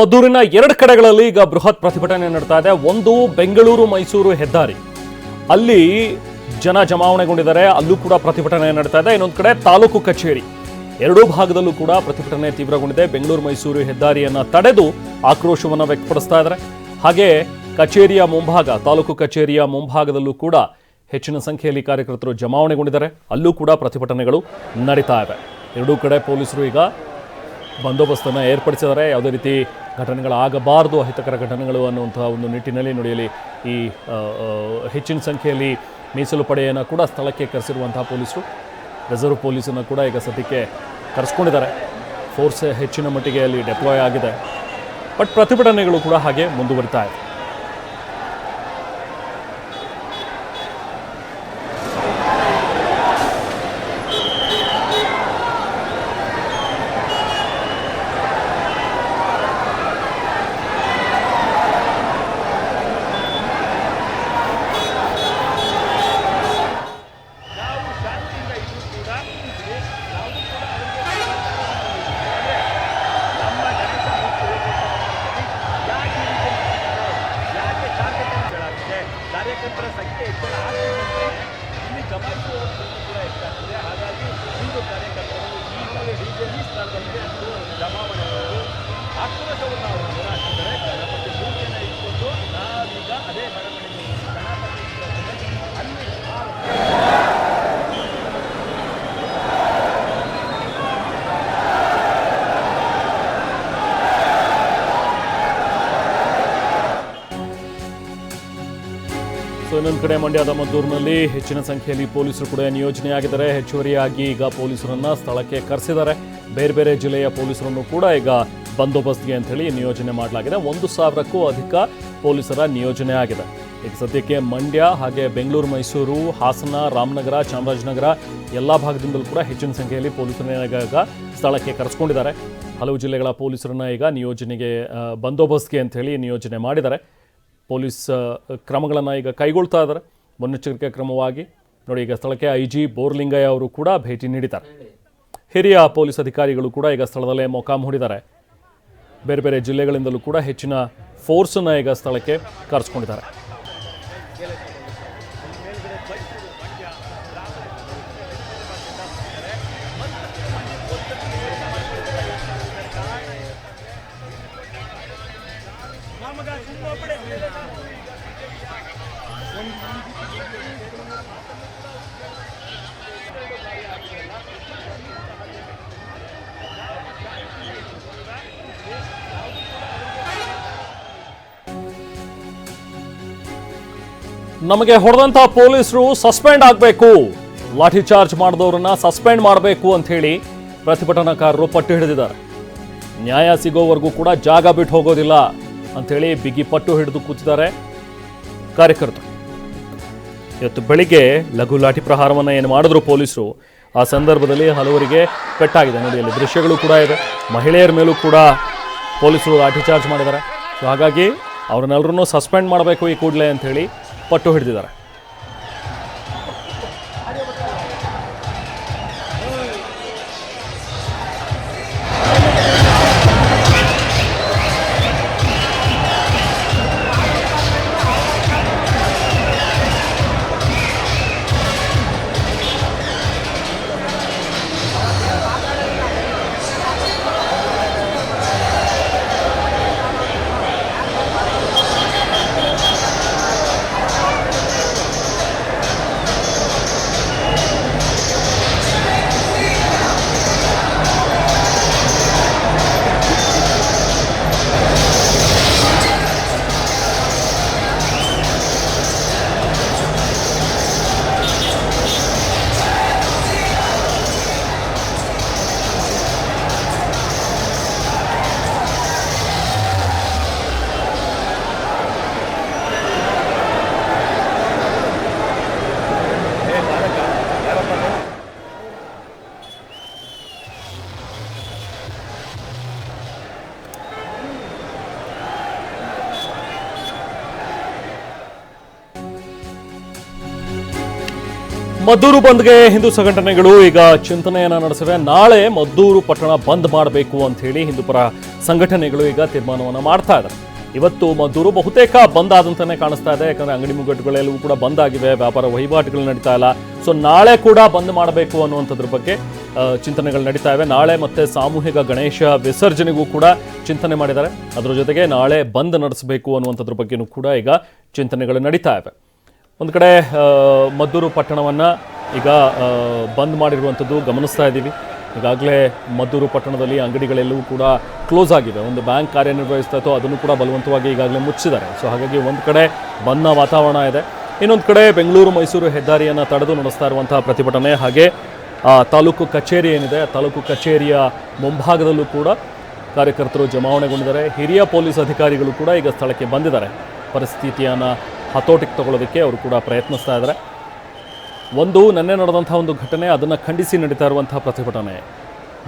ಮದ್ದೂರಿನ ಎರಡು ಕಡೆಗಳಲ್ಲಿ ಈಗ ಬೃಹತ್ ಪ್ರತಿಭಟನೆ ನಡೀತಾ ಇದೆ. ಒಂದು ಬೆಂಗಳೂರು ಮೈಸೂರು ಹೆದ್ದಾರಿ. ಅಲ್ಲಿ ಜನ ಜಮಾವಣೆಗೊಂಡಿದ್ದಾರೆ. ಅಲ್ಲೂ ಕೂಡ ಪ್ರತಿಭಟನೆ ನಡೀತಾ ಇದೆ. ಇನ್ನೊಂದು ಕಡೆ ತಾಲೂಕು ಕಚೇರಿ. ಎರಡೂ ಭಾಗದಲ್ಲೂ ಕೂಡ ಪ್ರತಿಭಟನೆ ತೀವ್ರಗೊಂಡಿದೆ. ಬೆಂಗಳೂರು ಮೈಸೂರು ಹೆದ್ದಾರಿಯನ್ನು ತಡೆದು ಆಕ್ರೋಶವನ್ನು ವ್ಯಕ್ತಪಡಿಸ್ತಾ ಇದ್ದಾರೆ. ಹಾಗೆ ಕಚೇರಿಯ ಮುಂಭಾಗ, ತಾಲೂಕು ಕಚೇರಿಯ ಮುಂಭಾಗದಲ್ಲೂ ಕೂಡ ಹೆಚ್ಚಿನ ಸಂಖ್ಯೆಯಲ್ಲಿ ಕಾರ್ಯಕರ್ತರು ಜಮಾವಣೆಗೊಂಡಿದ್ದಾರೆ. ಅಲ್ಲೂ ಕೂಡ ಪ್ರತಿಭಟನೆಗಳು ನಡೀತಾ ಇವೆ ಎರಡೂ ಕಡೆ ಪೊಲೀಸರು ಈಗ ಬಂದೋಬಸ್ತನ್ನು ಏರ್ಪಡಿಸಿದ್ದಾರೆ. ಯಾವುದೇ ರೀತಿ ಘಟನೆಗಳಾಗಬಾರದು, ಅಹಿತಕರ ಘಟನೆಗಳು ಅನ್ನುವಂತಹ ಒಂದು ನಿಟ್ಟಿನಲ್ಲಿ ನೋಡಿಯಲ್ಲಿ ಈ ಹೆಚ್ಚಿನ ಸಂಖ್ಯೆಯಲ್ಲಿ ಮೀಸಲು ಪಡೆಯನ್ನು ಕೂಡ ಸ್ಥಳಕ್ಕೆ ಕರೆಸಿರುವಂತಹ ಪೊಲೀಸರು. ರಿಸರ್ವ್ ಪೊಲೀಸನ್ನು ಕೂಡ ಈಗ ಸದ್ಯಕ್ಕೆ ಕರೆಸ್ಕೊಂಡಿದ್ದಾರೆ. ಫೋರ್ಸ್ ಹೆಚ್ಚಿನ ಮಟ್ಟಿಗೆ ಅಲ್ಲಿ ಡೆಪ್ಲಾಯ್ ಆಗಿದೆ. ಬಟ್ ಪ್ರತಿಭಟನೆಗಳು ಕೂಡ ಹಾಗೆ ಮುಂದುವರಿತಾ ಇದೆ. ಇನ್ನೊಂದು ಕಡೆ ಮಂಡ್ಯದ ಮದ್ದೂರಿನಲ್ಲಿ ಹೆಚ್ಚಿನ ಸಂಖ್ಯೆಯಲ್ಲಿ ಪೊಲೀಸರು ಕೂಡ ನಿಯೋಜನೆಯಾಗಿದ್ದಾರೆ. ಹೆಚ್ಚುವರಿಯಾಗಿ ಈಗ ಪೊಲೀಸರನ್ನ ಸ್ಥಳಕ್ಕೆ ಕರೆಸಿದ್ದಾರೆ. ಬೇರೆ ಬೇರೆ ಜಿಲ್ಲೆಯ ಪೊಲೀಸರನ್ನು ಕೂಡ ಈಗ ಬಂದೋಬಸ್ತ್ಗೆ ಅಂತ ಹೇಳಿ ನಿಯೋಜನೆ ಮಾಡಲಾಗಿದೆ. ಒಂದು ಸಾವಿರಕ್ಕೂ ಅಧಿಕ ಪೊಲೀಸರ ನಿಯೋಜನೆ ಆಗಿದೆ. ಈಗ ಸದ್ಯಕ್ಕೆ ಮಂಡ್ಯ ಹಾಗೆ ಬೆಂಗಳೂರು, ಮೈಸೂರು, ಹಾಸನ, ರಾಮನಗರ, ಚಾಮರಾಜನಗರ ಎಲ್ಲ ಭಾಗದಿಂದಲೂ ಕೂಡ ಹೆಚ್ಚಿನ ಸಂಖ್ಯೆಯಲ್ಲಿ ಪೊಲೀಸರನ್ನ ಈಗ ಸ್ಥಳಕ್ಕೆ ಕರೆಸ್ಕೊಂಡಿದ್ದಾರೆ. ಹಲವು ಜಿಲ್ಲೆಗಳ ಪೊಲೀಸರನ್ನ ಈಗ ನಿಯೋಜನೆಗೆ ಬಂದೋಬಸ್ತ್ಗೆ ಅಂತ ಹೇಳಿ ನಿಯೋಜನೆ ಮಾಡಿದ್ದಾರೆ. ಪೊಲೀಸ್ ಕ್ರಮಗಳನ್ನು ಈಗ ಕೈಗೊಳ್ತಾ ಇದ್ದಾರೆ ಮುನ್ನೆಚ್ಚರಿಕೆ ಕ್ರಮವಾಗಿ. ನೋಡಿ, ಈಗ ಸ್ಥಳಕ್ಕೆ ಐ ಜಿ ಬೋರ್ಲಿಂಗಯ್ಯ ಅವರು ಕೂಡ ಭೇಟಿ ನೀಡಿದ್ದಾರೆ. ಹಿರಿಯ ಪೊಲೀಸ್ ಅಧಿಕಾರಿಗಳು ಕೂಡ ಈಗ ಸ್ಥಳದಲ್ಲೇ ಮೊಕಾಮ್ ಹೂಡಿದ್ದಾರೆ. ಬೇರೆ ಬೇರೆ ಜಿಲ್ಲೆಗಳಿಂದಲೂ ಕೂಡ ಹೆಚ್ಚಿನ ಫೋರ್ಸನ್ನು ಈಗ ಸ್ಥಳಕ್ಕೆ ಕರೆಸ್ಕೊಂಡಿದ್ದಾರೆ. ನಮಗೆ ಹೊಡೆದಂತ ಪೊಲೀಸರು ಸಸ್ಪೆಂಡ್ ಆಗಬೇಕು. ಲಾಠಿ ಚಾರ್ಜ್ ಮಾಡಿದವರನ್ನ ಸಸ್ಪೆಂಡ್ ಮಾಡಬೇಕು ಅಂತ ಹೇಳಿ ಪ್ರತಿಭಟನಾಕಾರರು ಪಟ್ಟು ಹಿಡಿದಿದ್ದಾರೆ. ನ್ಯಾಯ ಸಿಗೋವರೆಗೂ ಕೂಡ ಜಾಗ ಬಿಟ್ಟು ಹೋಗೋದಿಲ್ಲ. ಅಂಥೇಳಿ ಬಿಗಿ ಪಟ್ಟು ಹಿಡಿದು ಕೂತಿದ್ದಾರೆ ಕಾರ್ಯಕರ್ತರು. ಇವತ್ತು ಬೆಳಿಗ್ಗೆ ಲಘು ಲಾಠಿ ಪ್ರಹಾರವನ್ನು ಏನು ಮಾಡಿದ್ರು ಪೊಲೀಸರು, ಆ ಸಂದರ್ಭದಲ್ಲಿ ಹಲವರಿಗೆ ಪೆಟ್ಟಾಗಿದೆ. ನೋಡಿ ಅಲ್ಲಿ ದೃಶ್ಯಗಳು ಕೂಡ ಇದೆ. ಮಹಿಳೆಯರ ಮೇಲೂ ಕೂಡ ಪೊಲೀಸರು ಲಾಠಿ ಚಾರ್ಜ್ ಮಾಡಿದ್ದಾರೆ. ಸೊ ಹಾಗಾಗಿ ಅವ್ರನ್ನೆಲ್ಲರನ್ನೂ ಸಸ್ಪೆಂಡ್ ಮಾಡಬೇಕು ಈ ಕೂಡಲೇ ಅಂಥೇಳಿ ಪಟ್ಟು ಹಿಡಿದಿದ್ದಾರೆ. ಮದ್ದೂರು ಬಂದ್ಗೆ ಹಿಂದೂ ಸಂಘಟನೆಗಳು ಈಗ ಚಿಂತನೆಯನ್ನ ನಡೆಸಿವೆ. ನಾಳೆ ಮದ್ದೂರು ಪಟ್ಟಣ ಬಂದ್ ಮಾಡಬೇಕು ಅಂತ ಹೇಳಿ ಹಿಂದೂಪರ ಸಂಘಟನೆಗಳು ಈಗ ತೀರ್ಮಾನವನ್ನು ಮಾಡ್ತಾ ಇದ್ದಾರೆ ಇವತ್ತು ಮದ್ದೂರು ಬಹುತೇಕ ಬಂದ್ ಆದಂತಾನೆ ಕಾಣಿಸ್ತಾ ಇದೆ. ಯಾಕಂದ್ರೆ ಅಂಗಡಿ ಮುಗ್ಗಟ್ಟುಗಳೆಲ್ಲವೂ ಕೂಡ ಬಂದ್ ಆಗಿವೆ. ವ್ಯಾಪಾರ ವಹಿವಾಟುಗಳು ನಡೀತಾ ಇಲ್ಲ. ಸೊ ನಾಳೆ ಕೂಡ ಬಂದ್ ಮಾಡಬೇಕು ಅನ್ನುವಂಥದ್ರ ಬಗ್ಗೆ ಚಿಂತನೆಗಳು ನಡೀತಾ ಇವೆ. ನಾಳೆ ಮತ್ತೆ ಸಾಮೂಹಿಕ ಗಣೇಶ ವಿಸರ್ಜನೆಗೂ ಕೂಡ ಚಿಂತನೆ ಮಾಡಿದ್ದಾರೆ. ಅದರ ಜೊತೆಗೆ ನಾಳೆ ಬಂದ್ ನಡೆಸಬೇಕು ಅನ್ನುವಂಥದ್ರ ಬಗ್ಗೆನೂ ಕೂಡ ಈಗ ಚಿಂತನೆಗಳು ನಡೀತಾ ಇವೆ. ಒಂದು ಕಡೆ ಮದ್ದೂರು ಪಟ್ಟಣವನ್ನು ಈಗ ಬಂದ್ ಮಾಡಿರುವಂಥದ್ದು ಗಮನಿಸ್ತಾ ಇದ್ದೀವಿ. ಈಗಾಗಲೇ ಮದ್ದೂರು ಪಟ್ಟಣದಲ್ಲಿ ಅಂಗಡಿಗಳೆಲ್ಲವೂ ಕೂಡ ಕ್ಲೋಸ್ ಆಗಿದೆ. ಒಂದು ಬ್ಯಾಂಕ್ ಕಾರ್ಯನಿರ್ವಹಿಸ್ತಾ ಇತ್ತು ಅದನ್ನು ಕೂಡ ಬಲವಂತವಾಗಿ ಈಗಾಗಲೇ ಮುಚ್ಚಿದ್ದಾರೆ. ಸೊ ಹಾಗಾಗಿ ಒಂದು ಕಡೆ ಬಂದ್ನ ವಾತಾವರಣ ಇದೆ. ಇನ್ನೊಂದು ಕಡೆ ಬೆಂಗಳೂರು ಮೈಸೂರು ಹೆದ್ದಾರಿಯನ್ನು ತಡೆದು ನಡೆಸ್ತಾ ಇರುವಂತಹ ಪ್ರತಿಭಟನೆ. ಹಾಗೆ ಆ, ತಾಲೂಕು ಕಚೇರಿ ಏನಿದೆ ಆ ತಾಲೂಕು ಕಚೇರಿಯ ಮುಂಭಾಗದಲ್ಲೂ ಕೂಡ ಕಾರ್ಯಕರ್ತರು ಜಮಾವಣೆಗೊಂಡಿದ್ದಾರೆ. ಹಿರಿಯ ಪೊಲೀಸ್ ಅಧಿಕಾರಿಗಳು ಕೂಡ ಈಗ ಸ್ಥಳಕ್ಕೆ ಬಂದಿದ್ದಾರೆ. ಪರಿಸ್ಥಿತಿಯನ್ನು ಹತೋಟಿಗೆ ತಗೊಳ್ಳೋದಕ್ಕೆ ಅವರು ಕೂಡ ಪ್ರಯತ್ನಿಸ್ತಾ ಇದ್ದಾರೆ. ಒಂದು, ನೆನ್ನೆ ನಡೆದಂಥ ಒಂದು ಘಟನೆ, ಅದನ್ನು ಖಂಡಿಸಿ ನಡೀತಾ ಇರುವಂಥ ಪ್ರತಿಭಟನೆ.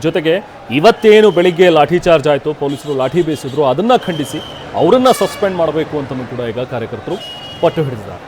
ಜೊತೆಗೆ ಇವತ್ತೇನು ಬೆಳಿಗ್ಗೆ ಲಾಠಿ ಚಾರ್ಜ್ ಆಯಿತು, ಪೊಲೀಸರು ಲಾಠಿ ಬೀಸಿದ್ರು, ಅದನ್ನು ಖಂಡಿಸಿ, ಅವರನ್ನು ಸಸ್ಪೆಂಡ್ ಮಾಡಬೇಕು ಅಂತಲೂ ಕೂಡ ಈಗ ಕಾರ್ಯಕರ್ತರು ಪಟ್ಟು ಹಿಡಿದಿದ್ದಾರೆ.